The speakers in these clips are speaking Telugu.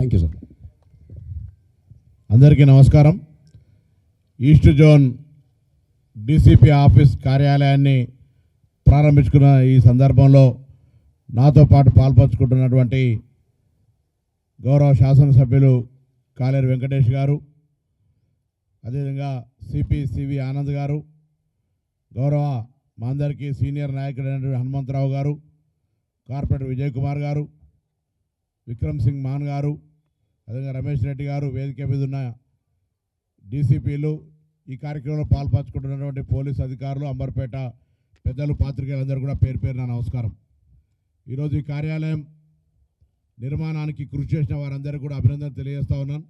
థ్యాంక్ యూ సార్ అందరికీ నమస్కారం. ఈస్ట్ జోన్ డీసీపీ ఆఫీస్ కార్యాలయాన్ని ప్రారంభించుకున్న ఈ సందర్భంలో నాతో పాటు పాల్పంచుకుంటున్నటువంటి గౌరవ శాసనసభ్యులు కాలేరు వెంకటేష్ గారు అదేవిధంగా సిపి సివి ఆనంద్ గారు గౌరవ మా అందరికీ సీనియర్ నాయకుడైనటువంటి హనుమంతరావు గారు కార్పొరేటర్ విజయ్ కుమార్ గారు విక్రమ్ సింగ్ మాన్ గారు అదేవిధంగా రమేష్ రెడ్డి గారు వేదిక మీద ఉన్న డీసీపీలు ఈ కార్యక్రమంలో పాల్పంచుకుంటున్నటువంటి పోలీస్ అధికారులు అంబర్పేట పెద్దలు పాత్రికేయులందరూ కూడా పేరు పేరున నమస్కారం. ఈరోజు ఈ కార్యాలయం నిర్మాణానికి కృషి చేసిన వారందరికీ కూడా అభినందన తెలియజేస్తా ఉన్నాను.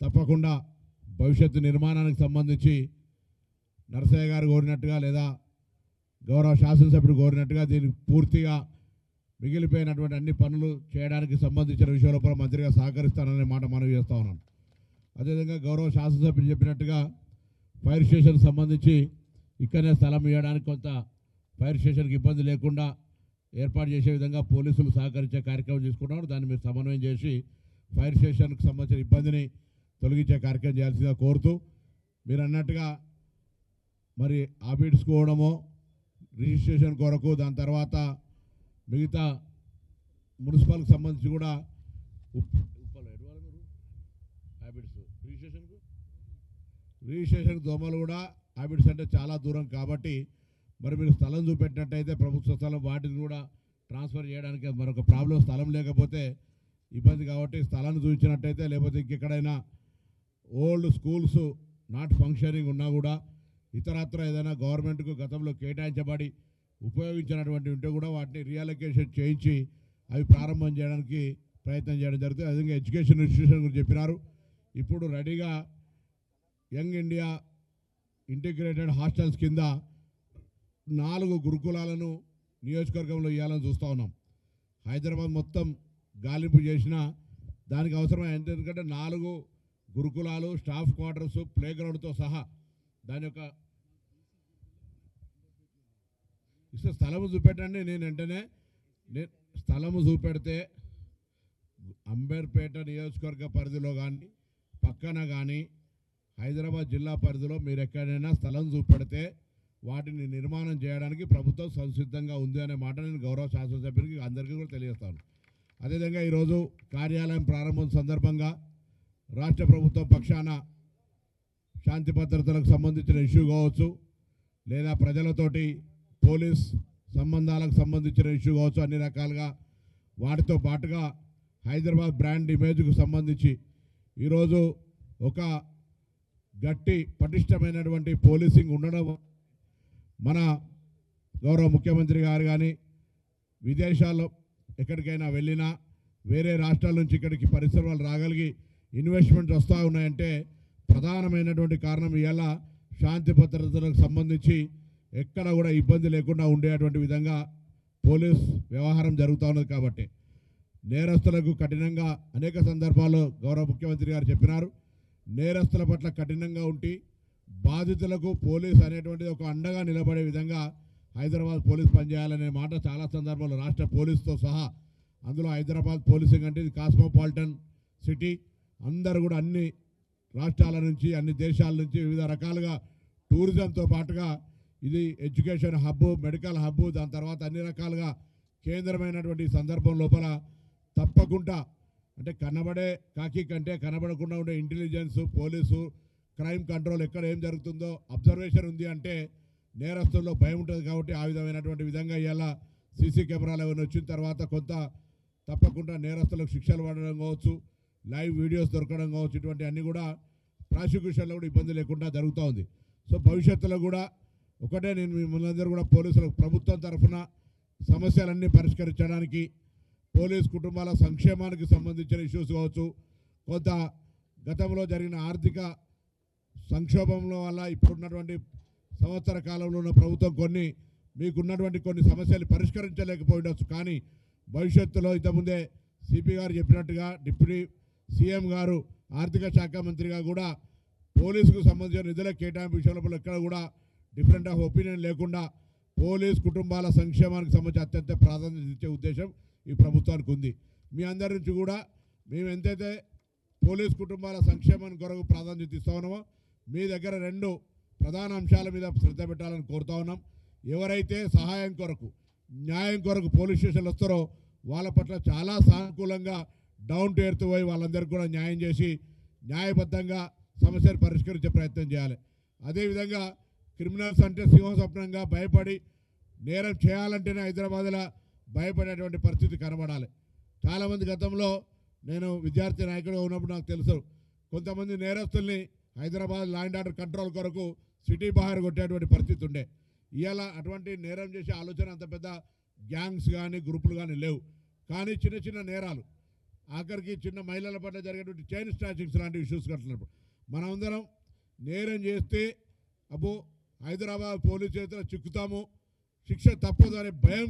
తప్పకుండా భవిష్యత్తు నిర్మాణానికి సంబంధించి నరసయ్య గారు కోరినట్టుగా లేదా గౌరవ శాసనసభ్యుడు కోరినట్టుగా దీనికి పూర్తిగా మిగిలిపోయినటువంటి అన్ని పనులు చేయడానికి సంబంధించిన విషయంలో కూడా మంత్రిగా సహకరిస్తాననే మాట మనవి చేస్తా ఉన్నాను. అదేవిధంగా గౌరవ శాసనసభ్యులు చెప్పినట్టుగా ఫైర్ స్టేషన్ సంబంధించి ఇక్కడనే స్థలం ఇవ్వడానికి కొంత ఫైర్ స్టేషన్కి ఇబ్బంది లేకుండా ఏర్పాటు చేసే విధంగా పోలీసులు సహకరించే కార్యక్రమం తీసుకుంటున్నారు దాన్ని మీరు సమన్వయం చేసి ఫైర్ స్టేషన్కి సంబంధించిన ఇబ్బందిని తొలగించే కార్యక్రమం చేయాల్సిందిగా కోరుతూ మీరు అన్నట్టుగా మరి ఆబిడ్స్ కోవడమో రిజిస్ట్రేషన్ కొరకు దాని తర్వాత మిగతా మున్సిపల్కి సంబంధించి కూడా హ్యాబిట్స్. రిజిస్ట్రేషన్కు? రిజిస్ట్రేషన్ దోమలు కూడా హ్యాబిట్స్ అంటే చాలా దూరం కాబట్టి మరి మీరు స్థలం చూపెట్టినట్టయితే ప్రభుత్వ స్థలం వాటిని కూడా ట్రాన్స్ఫర్ చేయడానికి మరొక ప్రాబ్లం స్థలం లేకపోతే ఇబ్బంది కాబట్టి స్థలాన్ని చూపించినట్టయితే లేకపోతే ఇంకెక్కడైనా ఓల్డ్ స్కూల్స్ నాట్ ఫంక్షనింగ్ ఉన్నా కూడా ఇతరత్ర ఏదైనా గవర్నమెంట్కు గతంలో కేటాయించబడి ఉపయోగించినటువంటి ఉంటే కూడా వాటిని రియలొకేషన్ చేయించి అవి ప్రారంభం చేయడానికి ప్రయత్నం చేయడం జరుగుతుంది. అదేవిధంగా ఎడ్యుకేషన్ ఇన్స్టిట్యూషన్ గురించి చెప్పినారు. ఇప్పుడు రెడీగా యంగ్ ఇండియా ఇంటిగ్రేటెడ్ హాస్టల్స్ కింద నాలుగు గురుకులాలను నియోజకవర్గంలో ఇవ్వాలని చూస్తూ ఉన్నాం. హైదరాబాద్ మొత్తం గాలింపు చేసిన దానికి అవసరమైన ఎందుకంటే నాలుగు గురుకులాలు స్టాఫ్ క్వార్టర్స్ ప్లే గ్రౌండ్తో సహా దాని యొక్క ఇస్తే స్థలము చూపెట్టండి. నేను వెంటనే నేను స్థలము చూపెడితే అంబేర్పేట నియోజకవర్గ పరిధిలో కానీ పక్కన కానీ హైదరాబాద్ జిల్లా పరిధిలో మీరు ఎక్కడైనా స్థలం చూపెడితే వాటిని నిర్మాణం చేయడానికి ప్రభుత్వం సంసిద్ధంగా ఉంది అనే మాట నేను గౌరవ శాసనసభ్యునికి అందరికీ కూడా తెలియజేస్తాను. అదేవిధంగా ఈరోజు కార్యాలయం ప్రారంభం సందర్భంగా రాష్ట్ర ప్రభుత్వం పక్షాన శాంతి భద్రతలకు సంబంధించిన ఇష్యూ కావచ్చు లేదా ప్రజలతోటి పోలీస్ సంబంధాలకు సంబంధించిన ఇష్యూ కావచ్చు అన్ని రకాలుగా వాటితో పాటుగా హైదరాబాద్ బ్రాండ్ ఇమేజ్కు సంబంధించి ఈరోజు ఒక గట్టి పటిష్టమైనటువంటి పోలీసింగ్ ఉండడం మన గౌరవ ముఖ్యమంత్రి గారు కానీ విదేశాల్లో ఎక్కడికైనా వెళ్ళినా వేరే రాష్ట్రాల నుంచి ఇక్కడికి పరిశ్రమలు రాగలిగి ఇన్వెస్ట్మెంట్స్ వస్తూ ఉన్నాయంటే ప్రధానమైనటువంటి కారణం ఇవాళ శాంతి భద్రతలకు సంబంధించి ఎక్కడ కూడా ఇబ్బంది లేకుండా ఉండేటువంటి విధంగా పోలీస్ వ్యవహారం జరుగుతూ ఉన్నది కాబట్టి నేరస్తులకు కఠినంగా అనేక సందర్భాల్లో గౌరవ ముఖ్యమంత్రి గారు చెప్పినారు. నేరస్తుల పట్ల కఠినంగా ఉండి బాధితులకు పోలీస్ అనేటువంటిది ఒక అండగా నిలబడే విధంగా హైదరాబాద్ పోలీస్ పనిచేయాలనే మాట చాలా సందర్భాల్లో రాష్ట్ర పోలీసుతో సహా అందులో హైదరాబాద్ పోలీసింగ్ అంటే ఇది కాస్మోపాలిటన్ సిటీ. అందరూ కూడా అన్ని రాష్ట్రాల నుంచి అన్ని దేశాల నుంచి వివిధ రకాలుగా టూరిజంతో పాటుగా ఇది ఎడ్యుకేషన్ హబ్ మెడికల్ హబ్ దాని తర్వాత అన్ని రకాలుగా కేంద్రమైనటువంటి సందర్భం లోపల తప్పకుండా అంటే కనబడే కాకి కంటే కనబడకుండా ఉండే ఇంటెలిజెన్స్ పోలీసు క్రైమ్ కంట్రోల్ ఎక్కడ ఏం జరుగుతుందో అబ్జర్వేషన్ ఉంది అంటే నేరస్తుల్లో భయం ఉంటుంది కాబట్టి ఆ విధమైనటువంటి విధంగా ఇవాళ సీసీ కెమెరాలు ఏమైనా వచ్చిన తర్వాత కొంత తప్పకుండా నేరస్తులకు శిక్షలు పడడం కావచ్చు లైవ్ వీడియోస్ దొరకడం కావచ్చు ఇటువంటి అన్నీ కూడా ప్రాసిక్యూషన్లో కూడా ఇబ్బంది లేకుండా జరుగుతూ ఉంది. సో భవిష్యత్తులో కూడా ఒకటే నేను మిమ్మల్ని కూడా పోలీసులకు ప్రభుత్వం తరఫున సమస్యలన్నీ పరిష్కరించడానికి పోలీస్ కుటుంబాల సంక్షేమానికి సంబంధించిన ఇష్యూస్ కావచ్చు కొంత గతంలో జరిగిన ఆర్థిక సంక్షోభంలో వల్ల ఇప్పుడున్నటువంటి సంవత్సర కాలంలో ఉన్న ప్రభుత్వం కొన్ని మీకున్నటువంటి కొన్ని సమస్యలు పరిష్కరించలేకపోయిండొచ్చు కానీ భవిష్యత్తులో ఇంతకుముందే సిపి గారు చెప్పినట్టుగా డిప్యూటీ సీఎం గారు ఆర్థిక శాఖ మంత్రిగా కూడా పోలీసుకు సంబంధించిన నిధుల కేటాయింపు విషయంలో ఎక్కడ కూడా డిఫరెంట్ ఆఫ్ ఒపీనియన్ లేకుండా పోలీస్ కుటుంబాల సంక్షేమానికి సంబంధించి అత్యంత ప్రాధాన్యత ఇచ్చే ఉద్దేశం ఈ ప్రభుత్వానికి ఉంది. మీ అందరి నుంచి కూడా మేము ఎంతైతే పోలీస్ కుటుంబాల సంక్షేమం కొరకు ప్రాధాన్యత ఇస్తా ఉన్నామో మీ దగ్గర రెండు ప్రధాన అంశాల మీద శ్రద్ధ పెట్టాలని కోరుతా ఉన్నాం. ఎవరైతే సహాయం కొరకు న్యాయం కొరకు పోలీస్ స్టేషన్లు వస్తారో వాళ్ళ పట్ల చాలా సానుకూలంగా డౌన్ టు ఎర్త్ పోయి వాళ్ళందరికీ కూడా న్యాయం చేసి న్యాయబద్ధంగా సమస్యను పరిష్కరించే ప్రయత్నం చేయాలి. అదేవిధంగా క్రిమినల్స్ అంటే సింహస్వప్నంగా భయపడి నేరం చేయాలంటేనే హైదరాబాద్లో భయపడేటువంటి పరిస్థితి కనబడాలి. చాలామంది గతంలో నేను విద్యార్థి నాయకుడిగా ఉన్నప్పుడు నాకు తెలుసు కొంతమంది నేరస్తుల్ని Hyderabad law and order control కొరకు సిటీ బాహర్ కొట్టేటువంటి పరిస్థితి ఉండే. ఇవాళ అటువంటి నేరం చేసే ఆలోచన అంత పెద్ద గ్యాంగ్స్ కానీ గ్రూపులు కానీ లేవు. కానీ చిన్న చిన్న నేరాలు ఆఖరికి చిన్న మహిళల పట్ల జరిగేటువంటి చైన్ స్నాచింగ్స్ లాంటి ఇష్యూస్ కట్టినప్పుడు మనమందరం నేరం చేస్తే అబ్బో హైదరాబాద్ పోలీస్ చేతిలో చిక్కుతాము. శిక్ష తప్పదు అనే భయం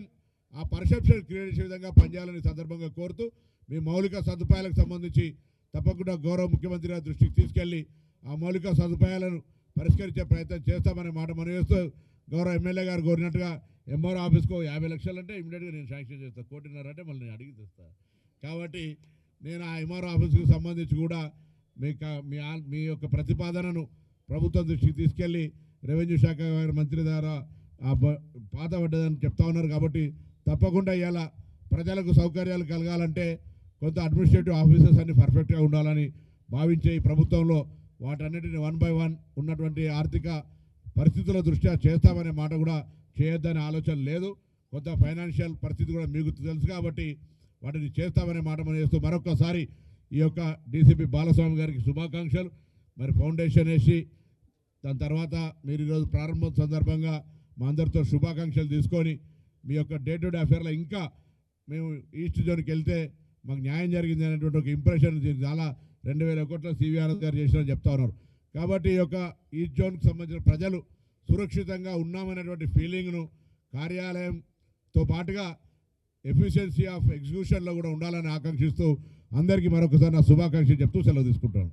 ఆ పర్సెప్షన్ క్రియేట్ చేసే విధంగా పనిచేయాలని సందర్భంగా కోరుతూ మీ మౌలిక సదుపాయాలకు సంబంధించి తప్పకుండా గౌరవ ముఖ్యమంత్రి గారి దృష్టికి తీసుకెళ్ళి ఆ మౌలిక సదుపాయాలను పరిష్కరించే ప్రయత్నం చేస్తామనే మాట మనవేస్తూ గౌరవ ఎమ్మెల్యే గారు కోరినట్టుగా ఎంఆర్ ఆఫీస్కు యాభై లక్షలు అంటే ఇమీడియట్గా నేను శాంక్షన్ చేస్తాను కోటిన్నర అంటే మళ్ళీ నేను అడిగి తెస్తాను కాబట్టి నేను ఆ ఎంఆర్ ఆఫీస్కి సంబంధించి కూడా మీ మీ ఆ- మీ యొక్క ప్రతిపాదనను ప్రభుత్వం దృష్టికి తీసుకెళ్ళి రెవెన్యూ శాఖ గారి మంత్రి ద్వారా ఆ పాత పడ్డదని చెప్తా ఉన్నారు కాబట్టి తప్పకుండా ఇలా ప్రజలకు సౌకర్యాలు కలగాలంటే కొంత అడ్మినిస్ట్రేటివ్ ఆఫీసర్స్ అన్ని పర్ఫెక్ట్గా ఉండాలని భావించే ఈ ప్రభుత్వంలో వాటన్నిటిని వన్ బై వన్ ఉన్నటువంటి ఆర్థిక పరిస్థితుల దృష్ట్యా చేస్తామనే మాట కూడా చేయొద్దనే ఆలోచన లేదు. కొంత ఫైనాన్షియల్ పరిస్థితి కూడా మీకు తెలుసు కాబట్టి వాటిని చేస్తామనే మాట మనం చేస్తూ మరొకసారి ఈ యొక్క డీసీపీ బాలస్వామి గారికి శుభాకాంక్షలు. మరి ఫౌండేషన్ వేసి దాని తర్వాత మీరు ఈరోజు ప్రారంభం సందర్భంగా మా అందరితో శుభాకాంక్షలు తీసుకొని మీ యొక్క డే టు డే అఫేర్లో ఇంకా మేము ఈస్ట్ జోన్కి వెళ్తే మాకు న్యాయం జరిగింది అనేటువంటి ఒక ఇంప్రెషన్ చాలా రెండు వేల ఒకటిలో సివిఆర్ గారు చేసినా చెప్తా ఉన్నారు. కాబట్టి ఈ యొక్క ఈస్ట్ జోన్కి సంబంధించిన ప్రజలు సురక్షితంగా ఉన్నామనేటువంటి ఫీలింగ్ను కార్యాలయంతో పాటుగా ఎఫిషియన్సీ ఆఫ్ ఎగ్జిక్యూషన్లో కూడా ఉండాలని ఆకాంక్షిస్తూ అందరికీ మరొకసారి నా శుభాకాంక్షలు చెప్తూ సెలవు తీసుకుంటాను